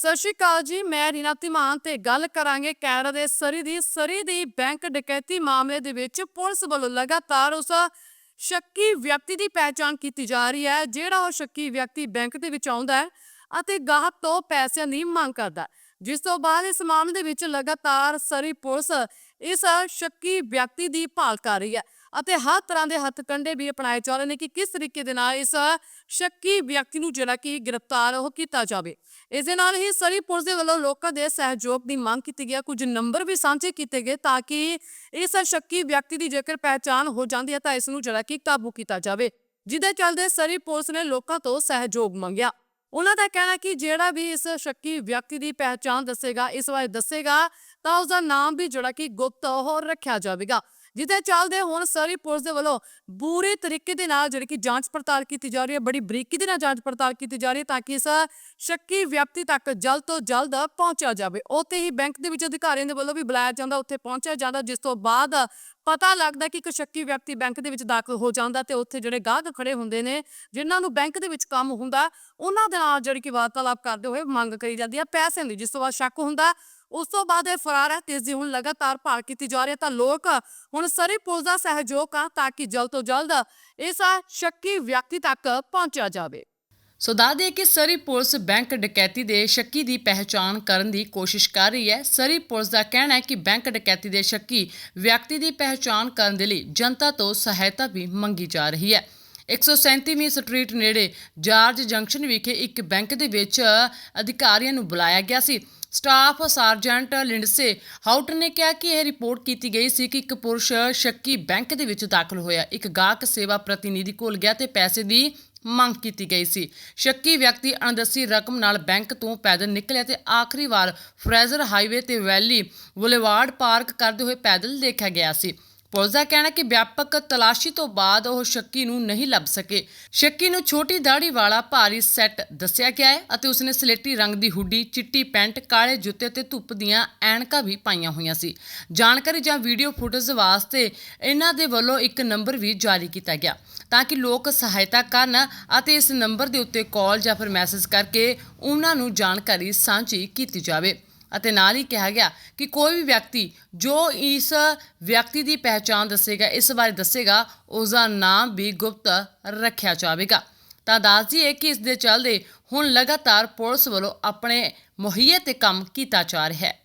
ਸਤਿ ਸ਼੍ਰੀ ਅਕਾਲ ਜੀ, ਮੈਂ ਰੀਨਾ ਧੀਮਾਨ ਤੇ ਗੱਲ ਕਰਾਂਗੇ ਕੈਨੇਡਾ ਦੇ ਸਰੀ ਦੀ ਸਰੀ ਦੀ ਬੈਂਕ ਡਕੈਤੀ ਮਾਮਲੇ ਦੇ ਵਿੱਚ ਪੁਲਿਸ ਵੱਲੋਂ ਲਗਾਤਾਰ ਉਸ ਸ਼ੱਕੀ ਵਿਅਕਤੀ ਦੀ ਪਹਿਚਾਣ ਕੀਤੀ ਜਾ ਰਹੀ ਹੈ, ਜਿਹੜਾ ਉਹ ਸ਼ੱਕੀ ਵਿਅਕਤੀ ਬੈਂਕ ਦੇ ਵਿੱਚ ਆਉਂਦਾ ਹੈ ਅਤੇ ਗਾਹਕ ਤੋਂ ਪੈਸਿਆਂ ਦੀ ਮੰਗ ਕਰਦਾ ਹੈ। ਜਿਸ ਤੋਂ ਬਾਅਦ ਇਸ ਮਾਮਲੇ ਦੇ ਵਿੱਚ ਲਗਾਤਾਰ ਸਰੀ ਪੁਲਿਸ ਇਸ ਸ਼ੱਕੀ ਵਿਅਕਤੀ ਦੀ ਭਾਲ ਕਰ ਰਹੀ ਹੈ ਅਤੇ ਹਰ ਤਰ੍ਹਾਂ ਦੇ ਹੱਥ ਹੱਥਕੰਡੇ ਵੀ ਅਪਣਾਏ ਜਾ ਰਹੇ ਨੇ ਕਿ ਕਿਸ ਤਰੀਕੇ ਦੇ ਨਾਲ ਇਸ ਸ਼ੱਕੀ ਵਿਅਕਤੀ ਨੂੰ ਜਿਹੜਾ ਕਿ ਗ੍ਰਿਫਤਾਰ ਉਹ ਕੀਤਾ ਜਾਵੇ। ਇਸ ਦੇ ਨਾਲ ਹੀ ਸਰੀ ਪੁਲਿਸ ਦੇ ਵੱਲੋਂ ਲੋਕਾਂ ਦੇ ਸਹਿਯੋਗ ਦੀ ਮੰਗ ਕੀਤੀ ਗਈ ਕੁਝ ਨੰਬਰ ਵੀ ਸਾਂਝੇ ਕੀਤੇ ਗਏ ਤਾਂ ਕਿ ਇਸ ਸ਼ੱਕੀ ਵਿਅਕਤੀ ਦੀ ਜੇਕਰ ਪਹਿਚਾਣ ਹੋ ਜਾਂਦੀ ਹੈ ਤਾਂ ਇਸ ਨੂੰ ਜਿਹੜਾ ਕਿ ਕਾਬੂ ਕੀਤਾ ਜਾਵੇ। ਜਿਹਦੇ ਚੱਲਦੇ ਸਰੀ ਪੁਲਿਸ ਨੇ ਲੋਕਾਂ ਤੋਂ ਸਹਿਯੋਗ ਮੰਗਿਆ। ਉਹਨਾਂ ਦਾ ਕਹਿਣਾ ਕਿ ਜਿਹੜਾ ਵੀ ਇਸ ਸ਼ੱਕੀ ਵਿਅਕਤੀ ਦੀ ਪਹਿਚਾਣ ਦੱਸੇਗਾ, ਇਸ ਬਾਰੇ ਦੱਸੇਗਾ ਤਾਂ ਉਸ ਦਾ ਨਾਮ ਵੀ ਜਿਹੜਾ ਕਿ ਗੁਪਤ ਉਹ ਰੱਖਿਆ ਜਾਵੇਗਾ। ਜਿਹਦੇ ਚੱਲਦੇ ਹੁਣ, ਸਰੀ ਪੁਲਿਸ ਦੇ ਵੱਲੋਂ ਬੂਰੇ ਤਰੀਕੇ ਦੇ ਨਾਲ ਜਿਹੜੀ ਕਿ ਜਾਂਚ ਪੜਤਾਲ ਕੀਤੀ ਜਾ ਰਹੀ ਹੈ, ਬੜੀ ਬਰੀਕੀ ਦੇ ਨਾਲ ਜਾਂਚ ਪੜਤਾਲ ਕੀਤੀ ਜਾ ਰਹੀ ਹੈ ਤਾਂ ਕਿ ਇਸ ਸ਼ੱਕੀ ਵਿਅਕਤੀ ਤੱਕ ਜਲਦ ਤੋਂ ਜਲਦ ਪਹੁੰਚਿਆ ਜਾਵੇ। ਉੱਥੇ ਹੀ ਬੈਂਕ ਦੇ ਵਿੱਚ ਅਧਿਕਾਰੀਆਂ ਦੇ ਵੱਲੋਂ ਵੀ ਬੁਲਾਇਆ ਜਾਂਦਾ, ਉੱਥੇ ਪਹੁੰਚਿਆ ਜਾਂਦਾ, ਜਿਸ ਤੋਂ ਬਾਅਦ ਪਤਾ ਲੱਗਦਾ ਕਿ ਇੱਕ ਸ਼ੱਕੀ ਵਿਅਕਤੀ ਬੈਂਕ ਦੇ ਵਿੱਚ ਦਾਖਲ ਹੋ ਜਾਂਦਾ ਤੇ ਉੱਥੇ ਜਿਹੜੇ ਗਾਹਕ ਖੜੇ ਹੁੰਦੇ ਨੇ, ਜਿਨ੍ਹਾਂ ਨੂੰ ਬੈਂਕ ਦੇ ਵਿੱਚ ਕੰਮ ਹੁੰਦਾ, ਉਹਨਾਂ ਦੇ ਨਾਲ ਜਿਹੜੀ ਕਿ ਵਾਰਤਾਲਾਪ ਕਰਦੇ ਹੋਏ ਮੰਗ ਕਰੀ ਜਾਂਦੀ ਹੈ ਪੈਸੇ ਦੀ, ਜਿਸ ਤੋਂ ਬਾਅਦ ਸ਼ੱਕ ਹੁੰਦਾ ਉਸ ਤੋਂ ਬਾਅਦ ਇਹ ਫਰਾਰ ਹੈ ਤੇ ਹੁਣ ਲਗਾਤਾਰ ਭਾਲ ਕੀਤੀ ਜਾ ਰਹੀ ਹੈ, ਤਾਂ ਲੋਕ ਹੁਣ ਸਰੀ ਪੁਲਿਸ ਦਾ ਸਹਿਯੋਗ ਕਰਨ ਤਾਂ ਕਿ ਜਲਦ ਤੋਂ ਜਲਦ ਇਸ ਸ਼ੱਕੀ ਵਿਅਕਤੀ ਤੱਕ ਪਹੁੰਚਿਆ ਜਾਵੇ। ਸੋ ਦੱਸ ਕਿ ਸਰੀ ਪੁਲਿਸ ਬੈਂਕ ਡਕੈਤੀ ਦੇ ਸ਼ੱਕੀ ਦੀ ਪਹਿਚਾਣ ਕਰਨ ਦੀ ਕੋਸ਼ਿਸ਼ ਕਰ ਰਹੀ ਹੈ। ਸਰੀ ਪੁਲਿਸ ਦਾ ਕਹਿਣਾ ਹੈ ਕਿ ਬੈਂਕ ਡਕੈਤੀ ਦੇ ਸ਼ੱਕੀ ਵਿਅਕਤੀ ਦੀ ਪਹਿਚਾਣ ਕਰਨ ਦੇ ਲਈ ਜਨਤਾ ਤੋਂ ਸਹਾਇਤਾ ਵੀ ਮੰਗੀ ਜਾ ਰਹੀ ਹੈ। 137ਵੀਂ ਸਟਰੀਟ ਨੇੜੇ ਜਾਰਜ ਜੰਕਸ਼ਨ ਵਿਖੇ ਇੱਕ ਬੈਂਕ ਦੇ ਵਿੱਚ ਅਧਿਕਾਰੀਆਂ ਨੂੰ ਬੁਲਾਇਆ ਗਿਆ ਸੀ। ਸਟਾਫ ਸਰਜੈਂਟ ਲਿੰਡਸੇ ਹਾਊਟ ਨੇ ਕਿਹਾ ਕਿ ਇਹ ਰਿਪੋਰਟ ਕੀਤੀ ਗਈ ਸੀ ਕਿ ਇੱਕ ਪੁਰਸ਼ ਸ਼ੱਕੀ ਬੈਂਕ ਦੇ ਵਿੱਚ ਦਾਖਲ ਹੋਇਆ। ਇੱਕ ਗਾਹਕ ਸੇਵਾ ਪ੍ਰਤੀਨਿਧੀ ਕੋਲ ਗਿਆ ਤੇ ਪੈਸੇ ਦੀ ਮੰਗ ਕੀਤੀ ਗਈ ਸੀ। ਸ਼ੱਕੀ ਵਿਅਕਤੀ ਅਣਦੱਸੀ ਰਕਮ ਨਾਲ ਬੈਂਕ ਤੋਂ ਪੈਦਲ ਨਿਕਲਿਆ ਤੇ ਆਖਰੀ ਵਾਰ ਫਰੇਜ਼ਰ ਹਾਈਵੇ ਤੇ ਵੈਲੀ ਬੁਲੇਵਾਰਡ ਪਾਰਕ ਕਰਦੇ ਹੋਏ ਪੈਦਲ ਦੇਖਿਆ ਗਿਆ ਸੀ। ਪੁਲਿਸ ਦਾ ਕਹਿਣਾ ਕਿ ਵਿਆਪਕ ਤਲਾਸ਼ੀ ਤੋਂ ਬਾਅਦ ਉਹ ਸ਼ੱਕੀ ਨੂੰ ਨਹੀਂ ਲੱਭ ਸਕੇ। ਸ਼ੱਕੀ ਨੂੰ ਛੋਟੀ ਦਾੜੀ ਵਾਲਾ ਭਾਰੀ ਸੈੱਟ ਦੱਸਿਆ ਗਿਆ ਹੈ ਅਤੇ ਉਸਨੇ ਸਲੇਟੀ ਰੰਗ ਦੀ ਹੁੱਡੀ, ਚਿੱਟੀ ਪੈਂਟ, ਕਾਲੇ ਜੁੱਤੇ ਤੇ ਧੁੱਪ ਦੀਆਂ ਐਨਕਾਂ ਵੀ ਪਾਈਆਂ ਹੋਈਆਂ ਸੀ। ਜਾਣਕਾਰੀ ਜਾਂ ਵੀਡੀਓ ਫੁਟੇਜ ਵਾਸਤੇ ਇਹਨਾਂ ਦੇ ਵੱਲੋਂ ਇੱਕ ਨੰਬਰ ਵੀ ਜਾਰੀ ਕੀਤਾ ਗਿਆ ਤਾਂ ਕਿ ਲੋਕ ਸਹਾਇਤਾ ਕਰਨ ਅਤੇ ਇਸ ਨੰਬਰ ਦੇ ਉੱਤੇ ਕਾਲ ਜਾਂ ਫਿਰ ਮੈਸੇਜ ਕਰਕੇ ਉਹਨਾਂ ਨੂੰ ਜਾਣਕਾਰੀ ਸਾਂਝੀ ਕੀਤੀ ਜਾਵੇ। ਅਤੇ ਨਾਲ ਹੀ ਕਿਹਾ ਗਿਆ ਕਿ ਕੋਈ ਵੀ ਵਿਅਕਤੀ ਜੋ ਇਸ ਵਿਅਕਤੀ ਦੀ ਪਹਿਚਾਣ ਦੱਸੇਗਾ, ਇਸ ਬਾਰੇ ਦੱਸੇਗਾ ਉਸ ਦਾ ਨਾਮ ਵੀ ਗੁਪਤ ਰੱਖਿਆ ਜਾਵੇਗਾ। ਤਾਂ ਦੱਸ ਦਈਏ ਕਿ ਇਸ ਦੇ ਚੱਲਦੇ ਹੁਣ ਲਗਾਤਾਰ ਪੁਲਿਸ ਵੱਲੋਂ ਆਪਣੇ ਮੁਹੱਈਏ ਤੇ ਕੰਮ ਕੀਤਾ ਜਾ ਰਿਹਾ ਹੈ।